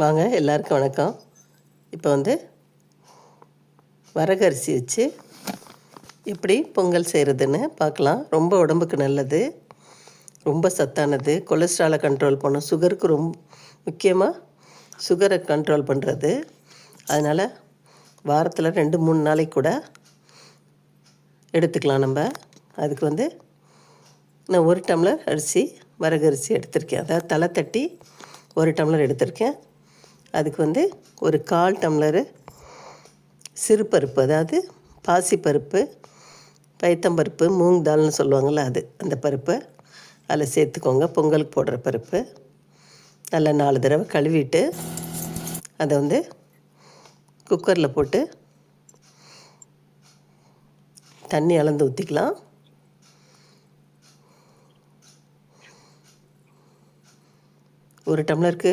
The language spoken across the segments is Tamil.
வாங்க எல்லாருக்கும் வணக்கம். இப்போ வந்து வரகரிசி வச்சு எப்படி பொங்கல் செய்கிறதுன்னு பார்க்கலாம். ரொம்ப உடம்புக்கு நல்லது ரொம்ப சத்தானது. கொலஸ்ட்ராலை கண்ட்ரோல் பண்ணும். சுகருக்கு ரொம்ப முக்கியமாக சுகரை கண்ட்ரோல் பண்ணுறது அதனால் வாரத்தில் ரெண்டு மூணு நாளைக்கு கூட எடுத்துக்கலாம் நம்ம. அதுக்கு வந்து நான் ஒரு டம்ளர் அரிசி வரகரிசி எடுத்திருக்கேன். அதாவது தலை தட்டி ஒரு டம்ளர் எடுத்திருக்கேன். அதுக்கு வந்து ஒரு கால் டம்ளரு சிறுபருப்பு அதாவது பாசிப்பருப்பு பயத்தம்பருப்பு மூங் தால்னு சொல்லுவாங்கள்ல அது அந்த பருப்பை. அதில் சேர்த்துக்கோங்க. பொங்கலுக்கு போடுற பருப்பு. நல்லா நாலு தடவை கழுவிட்டு அதை வந்து குக்கரில் போட்டு தண்ணி அளந்து ஊற்றிக்கலாம். ஒரு டம்ளருக்கு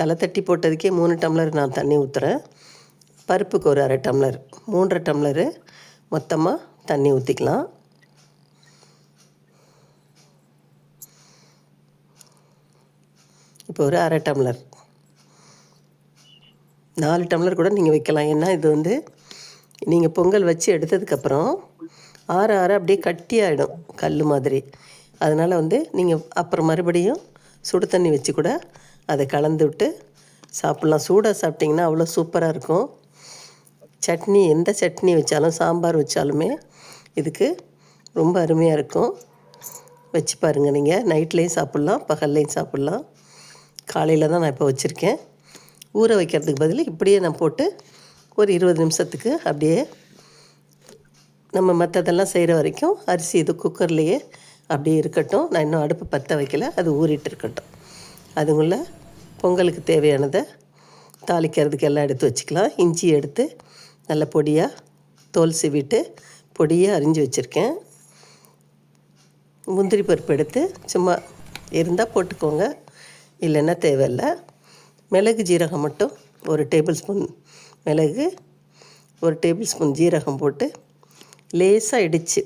தலை தட்டி போட்டதுக்கே மூணு டம்ளர் நான் தண்ணி ஊற்றுறேன் பருப்புக்கு ஒரு அரை டம்ளர் மூன்றரை டம்ளரு மொத்தமாக தண்ணி ஊற்றிக்கலாம் இப்போ ஒரு அரை டம்ளர். நாலு டம்ளர் கூட நீங்கள் வைக்கலாம். ஏன்னா இது வந்து நீங்கள் பொங்கல் வச்சு எடுத்ததுக்கப்புறம் ஆற ஆற அப்படியே கட்டியாகிடும் கல் மாதிரி. அதனால் வந்து நீங்கள் அப்புறம் மறுபடியும் சுடு தண்ணி வச்சு கூட அதை கலந்து விட்டு சாப்பிட்லாம். சூடாக சாப்பிட்டிங்கன்னா அவ்வளோ சூப்பராக இருக்கும். சட்னி எந்த சட்னி வச்சாலும் சாம்பார் வச்சாலுமே இதுக்கு ரொம்ப அருமையாக இருக்கும். வச்சு பாருங்கள் நீங்கள் நைட்லேயும் சாப்பிட்லாம் பகல்லையும் சாப்பிட்லாம். காலையில் தான் நான் இப்போ வச்சுருக்கேன். ஊற வைக்கிறதுக்கு பதில் இப்படியே நான் போட்டு ஒரு இருபது நிமிஷத்துக்கு அப்படியே நம்ம மற்றதெல்லாம் செய்கிற வரைக்கும் அரிசி இது குக்கர்லேயே அப்படியே இருக்கட்டும். நான் இன்னும் அடுப்பு பற்ற வைக்கல. அது ஊறிட்டு இருக்கட்டும். அதுங்கள பொங்கலுக்கு தேவையானதை தாளிக்கிறதுக்கு எல்லாம் எடுத்து வச்சுக்கலாம். இஞ்சி எடுத்து நல்ல பொடியாக தோல் சீவிட்டு பொடியாக அரிஞ்சு வச்சுருக்கேன். முந்திரி பருப்பு எடுத்து சும்மா இருந்தால் போட்டுக்கோங்க. இல்லைன்னா தேவையில்லை. மிளகு ஜீரகம் மட்டும் ஒரு டேபிள் ஸ்பூன் மிளகு ஒரு டேபிள் ஸ்பூன் ஜீரகம் போட்டு லேசாக இடித்து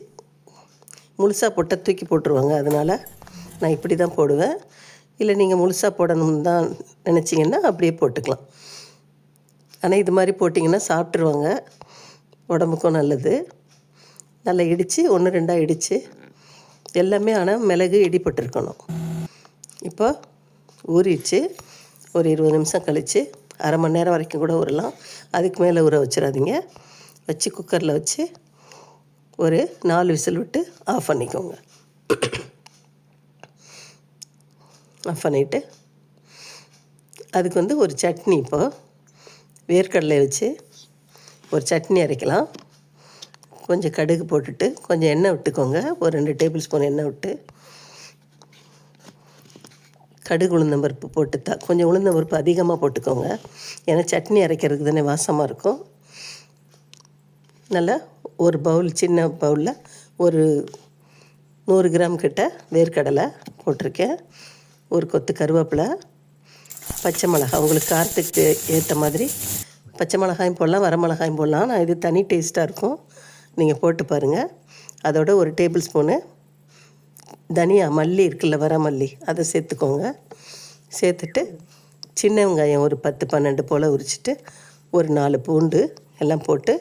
முழுசாக போட்டால் தூக்கி போட்டுருவாங்க. அதனால் நான் இப்படி தான் போடுவேன். இல்லை நீங்கள் முழுசாக போடணும்னு தான் நினச்சிங்கன்னா அப்படியே போட்டுக்கலாம். ஆனால் இது மாதிரி போட்டிங்கன்னா சாப்பிட்ருவாங்க உடம்புக்கும் நல்லது. நல்லா இடித்து ஒன்று ரெண்டாக இடித்து எல்லாமே ஆனால் மிளகு இடிப்பட்டிருக்கணும் இப்போ ஊறிடுச்சு. ஒரு இருபது நிமிஷம் கழித்து அரை மணி நேரம் வரைக்கும் கூட ஊறலாம். அதுக்கு மேலே ஊற வச்சிடாதீங்க. வச்சு குக்கரில் வச்சு ஒரு நாலு விசில் விட்டு ஆஃப் பண்ணிக்கோங்க. ஆஃப் பண்ணிவிட்டு அதுக்கு வந்து ஒரு சட்னி இப்போது வேர்க்கடலை வச்சு ஒரு சட்னி அரைக்கலாம். கொஞ்சம் கடுகு போட்டுட்டு கொஞ்சம் எண்ணெய் விட்டுக்கோங்க. ஒரு ரெண்டு டேபிள் ஸ்பூன் எண்ணெய் விட்டு கடுகு உளுந்தம்பருப்பு போட்டு த கொஞ்சம் உளுந்தம்பருப்பு அதிகமாக போட்டுக்கோங்க. ஏன்னா சட்னி அரைக்கிறதுக்கு தானே வாசமாக இருக்கும். நல்லா ஒரு பவுல் சின்ன பவுலில் ஒரு நூறு கிராம் கிட்ட வேர்க்கடலை போட்டிருக்கேன். ஒரு கொத்து கருவேப்பிலை பச்சை மிளகாய் உங்களுக்கு காரத்துக்கு ஏற்ற மாதிரி பச்சை மிளகாயும் போடலாம் வர மிளகாயும் போடலாம். நான் இது தனி டேஸ்ட்டாக இருக்கும். நீங்கள் போட்டு பாருங்கள் அதோட ஒரு டேபிள் ஸ்பூனு தனியா மல்லி இருக்குல்ல வர மல்லி அதை சேர்த்துக்கோங்க. சேர்த்துட்டு சின்ன வெங்காயம் ஒரு பத்து பன்னெண்டு போல் உரிச்சிட்டு ஒரு நாலு பூண்டு எல்லாம் போட்டு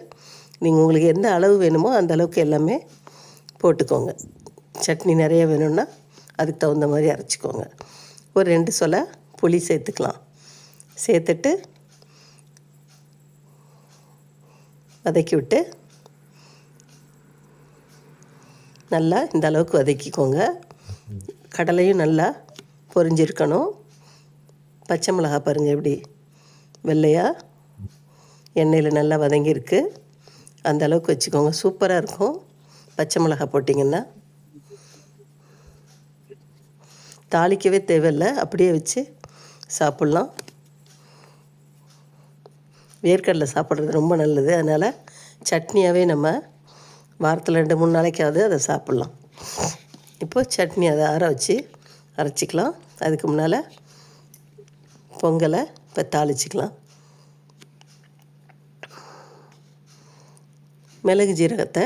நீங்கள் உங்களுக்கு எந்த அளவு வேணுமோ அந்த அளவுக்கு எல்லாமே போட்டுக்கோங்க. சட்னி நிறைய வேணும்னா அதுக்கு தகுந்த மாதிரி அரைச்சிக்கோங்க. ஒரு ரெண்டு சொல புளி சேர்த்துக்கலாம். சேர்த்துட்டு வதக்கி விட்டு நல்லா இந்த அளவுக்கு வதக்கிக்கோங்க. கடலையும் நல்லா பொரிஞ்சிருக்கணும். பச்சை மிளகா பாருங்கள் எப்படி வெள்ளையாக எண்ணெயில் நல்லா வதங்கியிருக்கு. அந்த அளவுக்கு வச்சுக்கோங்க. சூப்பராக இருக்கும். பச்சை மிளகா போட்டிங்கன்னா. தாளிக்கவே தேவையில்லை. அப்படியே வச்சு சாப்பிட்லாம். வேர்க்கடலை சாப்பிட்றது ரொம்ப நல்லது. அதனால் சட்னியாகவே நம்ம வாரத்தில் ரெண்டு மூணு நாளைக்காவது அதை சாப்பிட்லாம். இப்போ சட்னி அதை ஆற வச்சு அரைச்சிக்கலாம். அதுக்கு முன்னால் பொங்கலை இப்போ தாளிச்சிக்கலாம். மிளகு ஜீரகத்தை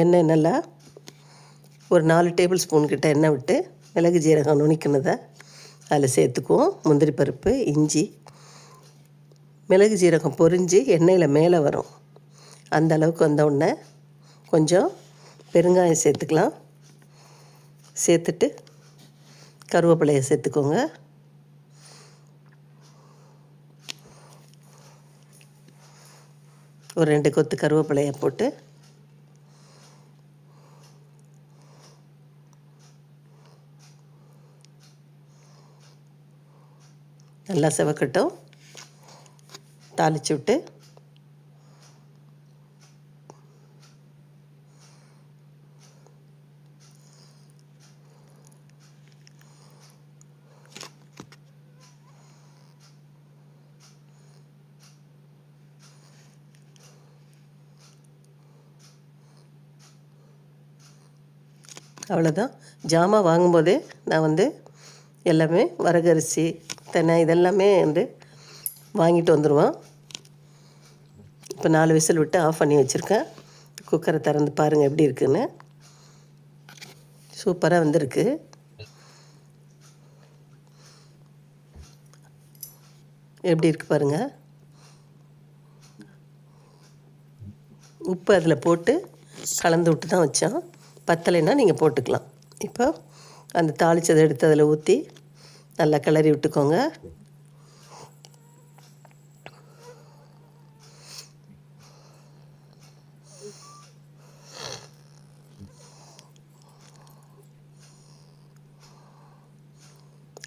எண்ணெய் நல்லா ஒரு நாலு டேபிள் ஸ்பூன் கிட்ட எண்ணெய் விட்டு மிளகு ஜீரகம் நுணிக்கினதை அதில் சேர்த்துக்குவோம். முந்திரி பருப்பு இஞ்சி. மிளகு ஜீரகம் பொரிஞ்சு எண்ணெயில் மேலே வரும். அந்த அளவுக்கு வந்தவுடனே கொஞ்சம் பெருங்காயம் சேர்த்துக்கலாம். சேர்த்துட்டு கருவேப்பிலையை சேர்த்துக்கோங்க. ஒரு ரெண்டு கொத்து கருவேப்பிலையை போட்டு நல்லா செவக்கட்டும். தாளிச்சு விட்டு அவ்வளோதான் ஜாமான் வாங்கும்போதே நான் வந்து எல்லாமே வரகரிசி தென்னை இதெல்லாமே வந்து வாங்கிட்டு வந்துடுவோம் இப்போ நாலு விசில் விட்டு ஆஃப் பண்ணி வச்சுருக்கேன். குக்கரை திறந்து பாருங்கள் எப்படி இருக்குன்னு. சூப்பராக வந்திருக்கு. எப்படி இருக்குது பாருங்கள் உப்பு அதில் போட்டு கலந்து விட்டு தான் வச்சோம். பத்தலைன்னா நீங்கள் போட்டுக்கலாம். இப்போ அந்த தாளித்ததை எடுத்து அதில் ஊற்றி நல்லா கிளறி விட்டுக்கோங்க.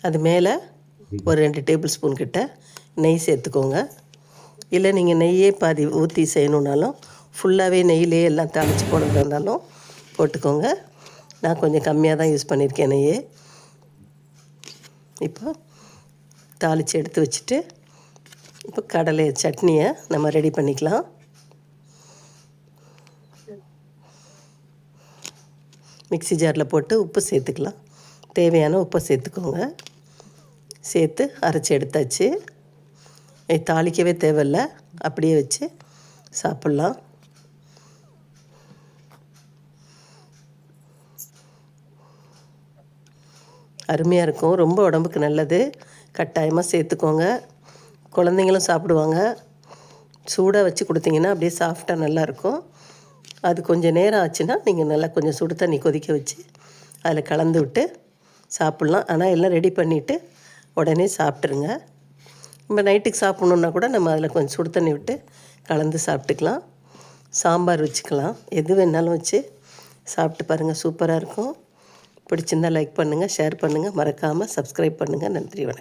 அது மேலே ஒரு ரெண்டு டேபிள் ஸ்பூன் கிட்ட நெய் சேர்த்துக்கோங்க. இல்லை நீங்கள் நெய்யே பாதி ஊற்றி செய்யணுன்னாலும் ஃபுல்லாகவே நெய்யிலே எல்லாம் தாளித்து போடுறதா இருந்தாலும் போட்டுக்கோங்க. நான் கொஞ்சம் கம்மியாக தான் யூஸ் பண்ணியிருக்கேன் நெய்யே. இப்போ தாளித்து எடுத்து வச்சுட்டு இப்போ கடலை சட்னியை நம்ம ரெடி பண்ணிக்கலாம். மிக்சி ஜாரில் போட்டு உப்பு சேர்த்துக்கலாம். தேவையான உப்பை சேர்த்துக்கோங்க. சேர்த்து அரைச்சி எடுத்தாச்சு. தாளிக்கவே தேவையில்ல. அப்படியே வச்சு சாப்பிட்லாம். அருமையாக இருக்கும். ரொம்ப உடம்புக்கு நல்லது. கட்டாயமாக சேர்த்துக்கோங்க. குழந்தைங்களும் சாப்பிடுவாங்க. சூடாக வச்சு கொடுத்தீங்கன்னா அப்படியே சாஃப்டாக நல்லாயிருக்கும் அது கொஞ்சம் நேரம் ஆச்சுன்னா நீங்கள் நல்லா கொஞ்சம் சுடு தண்ணி கொதிக்க வச்சு அதில் கலந்து விட்டு சாப்பிட்லாம். ஆனால் எல்லாம் ரெடி பண்ணிவிட்டு உடனே சாப்பிட்ருங்க நம்ம நைட்டுக்கு சாப்பிட்ணுன்னா கூட நம்ம அதில் கொஞ்சம் சுடு தண்ணி விட்டு கலந்து சாப்பிட்டுக்கலாம். சாம்பார் வச்சுக்கலாம். எது வேணாலும் வச்சு சாப்பிட்டு பாருங்கள் சூப்பராக இருக்கும். பிடிச்சிருந்தால் லைக் பண்ணுங்கள் ஷேர் பண்ணுங்கள் மறக்காமல் சப்ஸ்கிரைப் பண்ணுங்கள் நன்றி வணக்கம்.